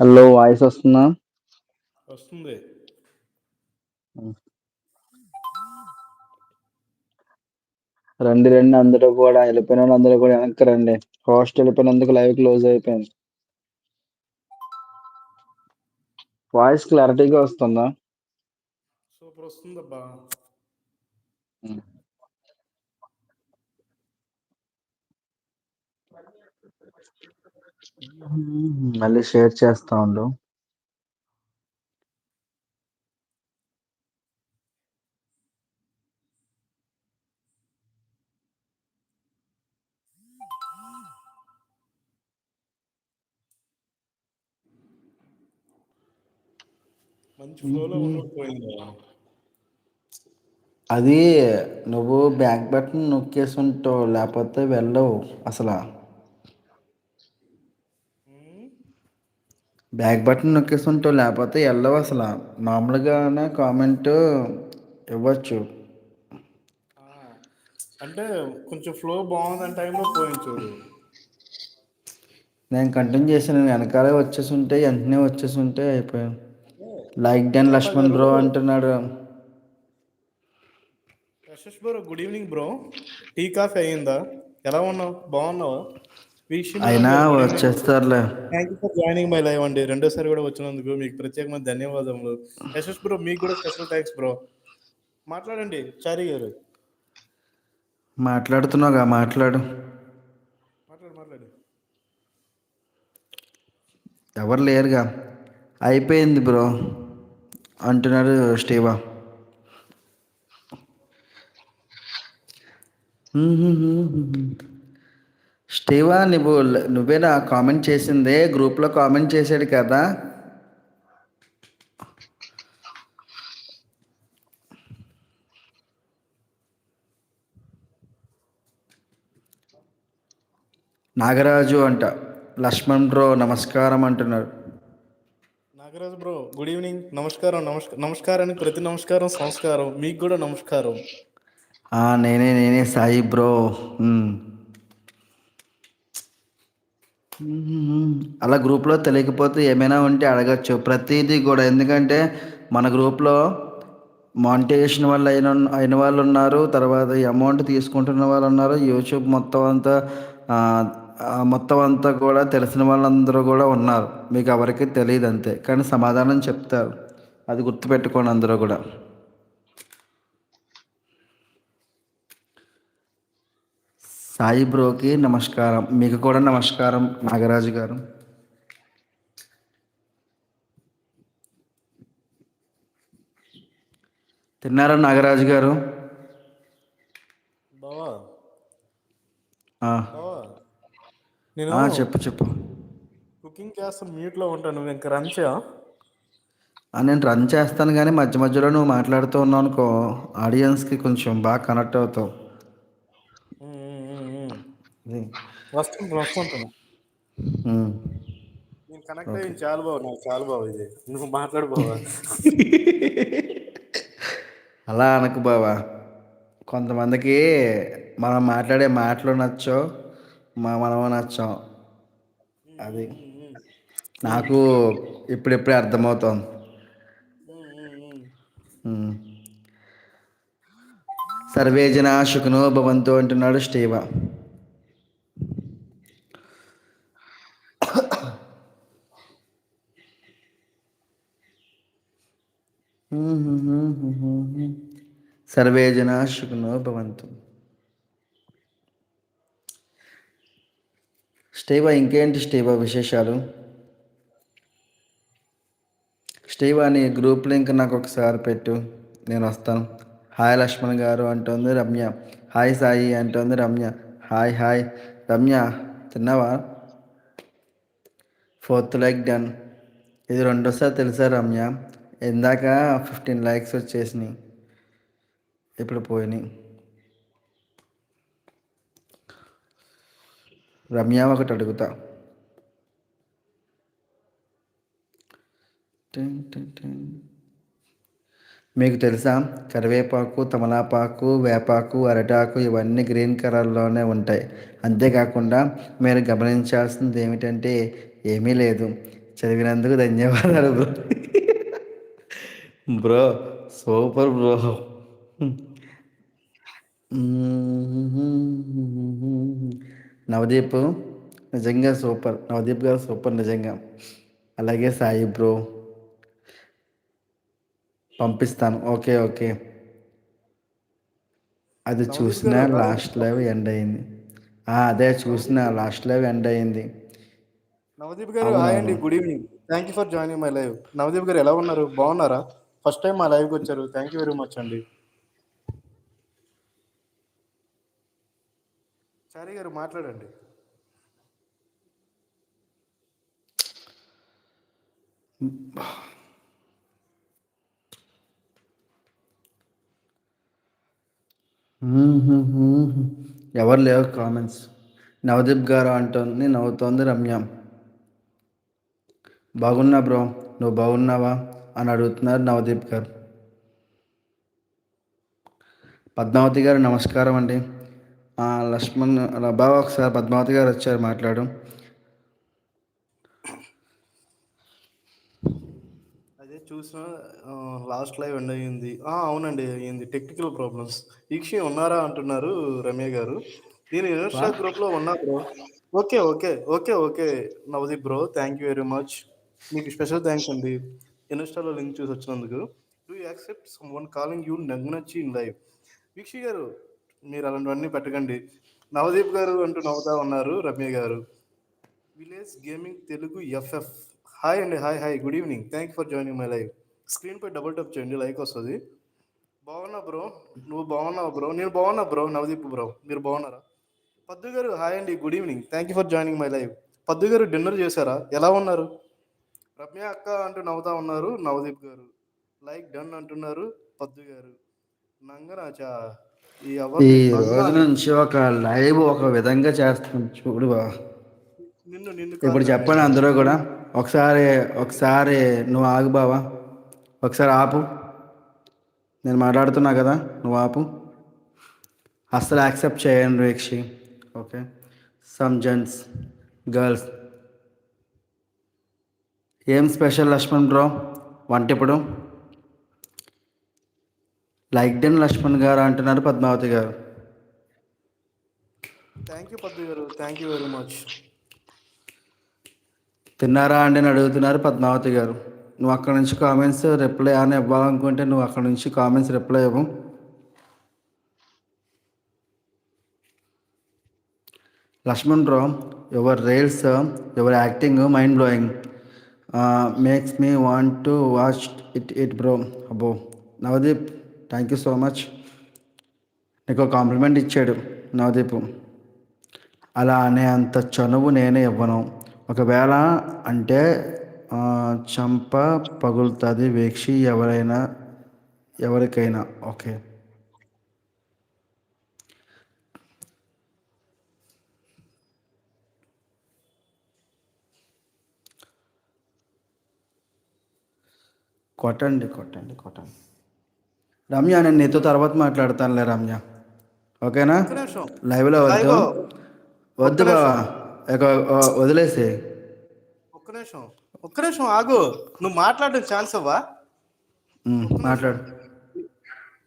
Hello voice వస్తుందా? వస్తుంది. రండి రండి అందరూ కూడా వెళ్ళిపోయిన అందరూ కూడా వెనక్కి రండి. హోస్ట్ వెళ్ళిపోయినందుకు లైవ్ క్లోజ్ అయిపోయింది. వాయిస్ క్లారిటీగా వస్తుందా? సూపర్ వస్తుందబ్బా. మళ్ళీ షేర్ చేస్తా ఉండు. అది నువ్వు బ్యాక్ బటన్ నొక్కేసుంటావు లేకపోతే వెళ్ళవు అసలు. బ్యాక్ బటన్ నొక్కేస్తుంటావు లేకపోతే వెళ్ళవు అసలు. మామూలుగానే కామెంట్ ఇవ్వచ్చు. అంటే కొంచెం ఫ్లో బాగుందని టైంలో పోయింది చూడు. నేను కంటిన్యూ చేశాను. వెనకాలే వచ్చేసింటే వెంటనే వచ్చేసింటే అయిపోయాను. అంటే లైక్ డన్ లక్ష్మణ్ బ్రో అంటున్నాడు. Yashas bro good evening bro tea coffee అయ్యిందా? ఎలా ఉన్నావు? బాగున్నావా? అయినా వచ్చేస్తారులే. Thank you for joining my live అండి రెండోసారి కూడా వచ్చినందుకు మీకు ప్రత్యేకమైన ధన్యవాదములు. యశస్ బ్రో మీకు కూడా స్పెషల్ థ్యాంక్స్ బ్రో మాట్లాడండి చారీ గారు. మాట్లాడుతున్నావుగా మాట్లాడు. మాట్లాడు మాట్లాడు. ఎవరు లేరుగా? అయిపోయింది బ్రో అంటున్నాడు స్టీవా. స్టీవా నువ్వు నువ్వేనా కామెంట్ చేసిందే గ్రూప్లో కామెంట్ చేశాడు కదా. నాగరాజు అంట లక్ష్మణ్ బ్రో నమస్కారం అంటున్నాడు. Nagaraju bro good evening. నమస్కారం నమస్కారం నమస్కారానికి ప్రతి నమస్కారం సంస్కారం. మీకు కూడా నమస్కారం. నేనే నేనే సాయి బ్రో. అలా గ్రూప్లో తెలియకపోతే ఏమైనా ఉంటే అడగచ్చు. ప్రతిదీ కూడా. ఎందుకంటే మన గ్రూప్లో మానిటైజేషన్ వల్ల అయిన అయిన వాళ్ళు ఉన్నారు. తర్వాత అమౌంట్ తీసుకుంటున్న వాళ్ళు ఉన్నారు. యూట్యూబ్ మొత్తం అంతా మొత్తం అంతా కూడా తెలిసిన వాళ్ళందరూ కూడా ఉన్నారు. మీకు ఎవరికి తెలియదు అంతే. కానీ సమాధానం చెప్తారు. అది గుర్తుపెట్టుకోండి అందరూ కూడా. సాయి బ్రోకి నమస్కారం. మీకు కూడా నమస్కారం నాగరాజు గారు. తిన్నారా నాగరాజు గారు? చెప్పు చెప్పు. కుకింగ్ చేస్తా మ్యూట్లో ఉంటాను నువ్వు ఇంకా రంచా ఆ, నేను రన్ చేస్తాను కానీ మధ్య మధ్యలో నువ్వు మాట్లాడుతూ ఉన్నావు అనుకో ఆడియన్స్కి కొంచెం బాగా కనెక్ట్ అవుతావు. వస్తుంది వస్తుంటాను ఉమ్. నేను కనెక్ట్ అయ్యింది చాలా బావ నాకు చాలా బావ ఇది. నువ్వు మాట్లాడు బావా అలా అనకు బావా. కొంతమందికి మనం మాట్లాడే మాటలు నచ్చో మా మనం నచ్చం. అది నాకు ఇప్పుడిప్పుడే అర్థమవుతోంది. ఉమ్. సర్వే జనా సుఖనో భవంతు అంటున్నాడు స్టీవా సర్వే జనాశుకునో భవంతు. స్టేవా ఇంకేంటి స్టేవా విశేషాలు? స్టేవా నీ గ్రూప్ లింక్ నాకు ఒకసారి పెట్టు నేను వస్తాను. హాయ్ లక్ష్మణ్ గారు అంటుంది రమ్య. హాయ్ సాయి అంటుంది రమ్య. Hi hi. రమ్య తిన్నావా? Fourth like done. ఇది రెండోసారి తెలుసా రమ్య? ఇందాక ఫిఫ్టీన్ లైక్స్ వచ్చేసినాయి. ఇప్పుడు పోయినాయి. రమ్య ఒకటి అడుగుతా. మీకు తెలుసా? కరివేపాకు తమలాపాకు వేపాకు అరటాకు ఇవన్నీ గ్రీన్ కలర్లోనే ఉంటాయి. అంతేకాకుండా మీరు గమనించాల్సింది ఏమిటంటే ఏమీ లేదు. చదివినందుకు ధన్యవాదాలు బ్రో సూపర్ బ్రో. నవదీప్ నిజంగా సూపర్. నవదీప్ గారు సూపర్ నిజంగా. అలాగే సాయి బ్రో. పంపిస్తాను. Okay okay. అది చూసిన లాస్ట్ లైవ్ ఎండ్ అయింది. అదే చూసిన లాస్ట్ లైవ్ ఎండ్ అయింది. నవదీప్ గారు హాయ్ అండి good evening. Thank you for joining my live Navdeep గారు ఎలా ఉన్నారు? బాగున్నారా? ఫస్ట్ టైం మా లైవ్కి వచ్చారు. థ్యాంక్ యూ వెరీ మచ్ అండి. చారీ గారు మాట్లాడండి. ఎవరు లేవు కామెంట్స్. నవదీప్ గారు అంటుంది నవ్వుతోంది రమ్య. బాగున్నా బ్రో నువ్వు బాగున్నావా? అని అడుగుతున్నారు నవదీప్ గారు. పద్మావతి గారు నమస్కారం అండి. లక్ష్మణ్ బాగా ఒకసారి పద్మావతి గారు వచ్చారు మాట్లాడు అదే చూసిన లాస్ట్ లైవ్ ఎండ్ అయ్యింది. అవునండి అయ్యింది. Technical problems. ఈక్షి ఉన్నారా అంటున్నారు రమ్య గారు. నేను ఇన్స్టా గ్రూప్లో ఉన్నా bro. Okay okay okay okay Navdeep bro. Thank you very much. మీకు స్పెషల్ థ్యాంక్స్ అండి. ఇన్స్టాలో లింక్ చూసి వచ్చినందుకు. Do accept someone calling you నగ్నచ్చి in live వీక్షి గారు మీరు అలాంటివన్నీ పెట్టకండి. నవదీప్ గారు అంటూ నవ్వుతా ఉన్నారు రమ్య గారు. Village gaming Telugu FF. Hi అండి hi hi good evening thank for joining my live స్క్రీన్పై డబుల్ టప్ చేయండి లైక్ వస్తుంది. బాగున్నా బ్రో నువ్వు బాగున్నావు బ్రో నేను బాగున్నా బ్రో నవదీప్ బ్రో మీరు బాగున్నారా? పద్దు గారు హాయ్ అండి good evening thank you for joining my live Paddu గారు డిన్నర్ చేశారా? ఎలా ఉన్నారు? రమ్య అక్క అంటూ నవ్వుతా ఉన్నారు. నవదీప్ గారు లైక్ డన్ అంటున్నారు. పద్దు గారు నంగనాచా ఈ రోజు నుంచి ఒక లైవ్ ఒక విధంగా చేస్తాం చూడు నిన్ను నిన్ను ఇప్పుడు చెప్పండి అందరూ కూడా. ఒకసారి ఒకసారి నువ్వు ఆగు బావా. ఒకసారి ఆపు. నేను మాట్లాడుతున్నా కదా నువ్వు ఆపు. అస్సలు యాక్సెప్ట్ చేయండి Veekshi. Okay? Some gents girls. ఏం స్పెషల్ లక్ష్మణ్ బ్రో? వంట ఇప్పుడు? లైక్ డెన్ లక్ష్మణ్ గారు అంటున్నారు పద్మావతి గారు. థ్యాంక్ యూ పద్దు గారు. థ్యాంక్ యూ వెరీ మచ్ తిన్నారా అండి అని అడుగుతున్నారు పద్మావతి గారు. నువ్వు అక్కడ నుంచి కామెంట్స్ రిప్లై అని ఇవ్వాలనుకుంటే నువ్వు అక్కడ నుంచి కామెంట్స్ రిప్లై ఇవ్వు. Lakshman Rao your reels your acting mind blowing makes me want to watch it it bro అబ్బో. Navdeep thank you so much నీకు కాంప్లిమెంట్ ఇచ్చాడు నవదీప్. అలా అనే అంత చనువు నేనే ఇవ్వను. ఒకవేళ అంటే చంప పగులుతుంది వేక్షి ఎవరైనా ఎవరికైనా. ఓకే. కొట్టండి కొట్టండి కొట్టండి. రమ్య నేను నీతో తర్వాత మాట్లాడతానులే రమ్య. ఓకేనా? లైవ్లో వద్దు. వద్దు బావా. వదిలేసి. ఒక్క నిమిషం. ఒక్క నిమిషం ఆగు. నువ్వు మాట్లాడడం ఛాన్స్ అవ్వా మాట్లాడు.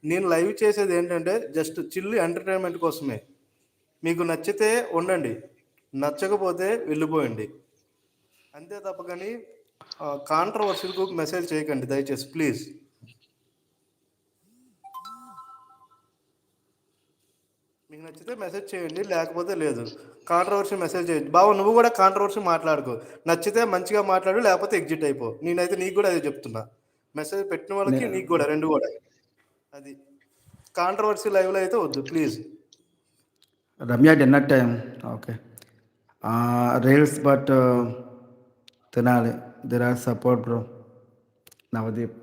నేను లైవ్ చేసేది ఏంటంటే జస్ట్ చిల్లు ఎంటర్టైన్మెంట్ కోసమే. మీకు నచ్చితే ఉండండి. నచ్చకపోతే వెళ్ళిపోయండి. అంతే తప్ప కానీ కాంట్రవర్సీలకు మెసేజ్ చేయకండి దయచేసి ప్లీజ్ మీకు నచ్చితే మెసేజ్ చేయండి లేకపోతే లేదు. కాంట్రవర్సీ మెసేజ్ చేయొద్దు. బావ నువ్వు కూడా కాంట్రవర్సీ మాట్లాడుకో. నచ్చితే మంచిగా మాట్లాడు లేకపోతే ఎగ్జిట్ అయిపో. నేనైతే నీకు కూడా అదే చెప్తున్నా. మెసేజ్ పెట్టిన వాళ్ళకి నీకు కూడా రెండు కూడా. అది. కాంట్రవర్సీ లైవ్లో అయితే వద్దు please Ramya dinner time. Okay. Reels but తినాలి. There are support bro Navdeep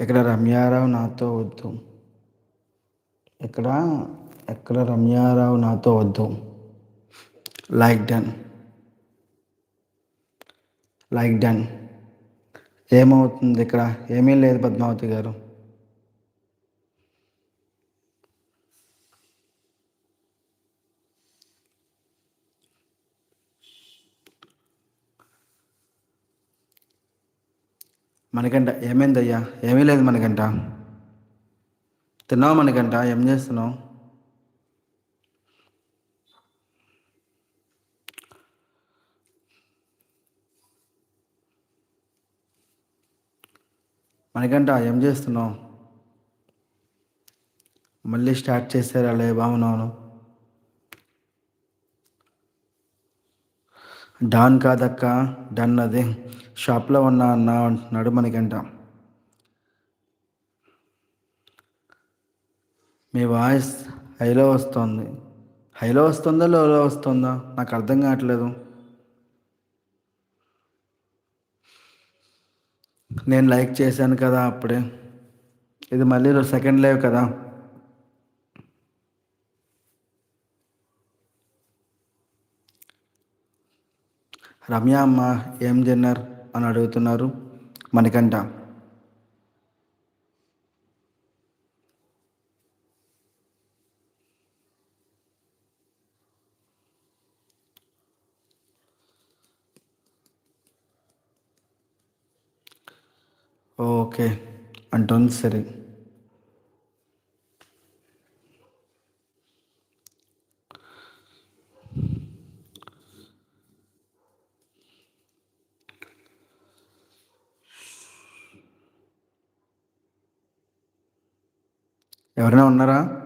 ఇక్కడ రమ్యారావు నాతో వద్దు. ఇక్కడ ఎక్కడ రమ్యారావు నాతో వద్దు. లైక్ డన్ లైక్ డన్ ఏమవుతుంది ఇక్కడ? ఏమీ లేదు పద్మావతి గారు. మనకంట. ఏమైందయ్యా? ఏమీ లేదు మనకంట. తిన్నావు మనకంట? ఏం చేస్తున్నావు? మనకంట ఏం చేస్తున్నావు? మళ్ళీ స్టార్ట్ చేశారు అలా బాగున్నాను డాన్ కాదక్క డన్ అది. షాప్లో ఉన్నా అన్నా అంటున్నాడు మనకంట మీ వాయిస్ హైలో వస్తుంది. హైలో వస్తుందా లోలో వస్తుందా? నాకు అర్థం కావట్లేదు. నేను లైక్ చేశాను కదా అప్పుడే. ఇది మళ్ళీ సెకండ్ లైవ్ కదా. రమ్య అమ్మ ఏం తిన్నారు అని అడుగుతున్నారు. మనకంట ఓకే. అంటుంది సరే. ఎవరైనా ఉన్నారా?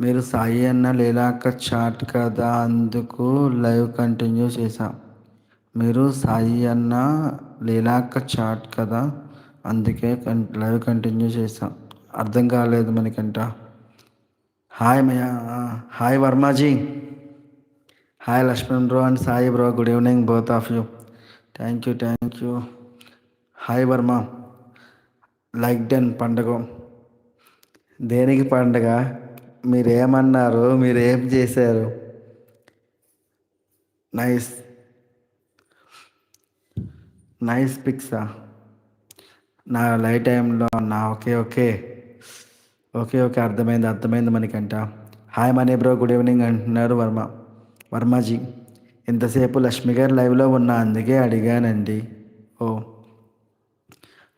మీరు సాయి అన్న లీలాక చాట్ కదా అందుకు లైవ్ కంటిన్యూ చేశాం. మీరు సాయి అన్న లీలాక చాట్ కదా అందుకే కన్ లైవ్ కంటిన్యూ చేశాం. అర్థం కాలేదు మనకంట. Hi Maya hi Varmaji. Hi Lakshman bro and Sai bro good evening both of you. Thank you thank you. Hi Varma. Like den పండగ. దేనికి పండగ? మీరేమన్నారు? మీరేం చేశారు? నైస్. నైస్ పిక్సా. నా లైట్ టైంలో నా ఓకే ఓకే. Okay okay. అర్థమైంది అర్థమైంది మనకంట hi Mani bro good evening అంటున్నారు వర్మ. వర్మజీ ఇంతసేపు లక్ష్మి గారు లైవ్లో ఉన్నా అందుకే అడిగానండి. ఓ.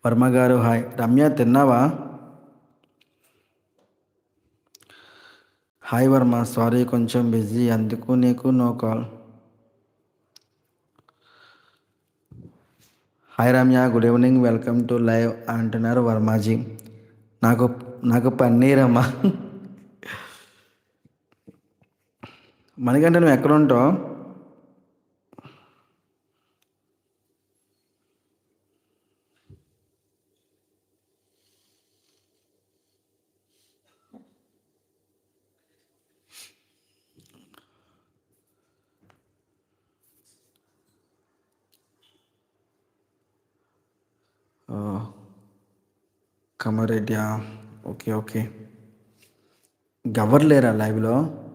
వర్మ గారు హాయ్. రమ్య తిన్నావా? హాయ్ వర్మ సారీ కొంచెం బిజీ అందుకు నీకు no call. Hi Ramya good evening welcome to live అంటున్నారు వర్మాజీ. నాకు నాకు పన్నీర్ అమ్మా. మనకంటే నువ్వు ఎక్కడ ఉంటావు? కమరెడ్డి ఓకే ఓకే. గవర్లేరా లైవ్లో?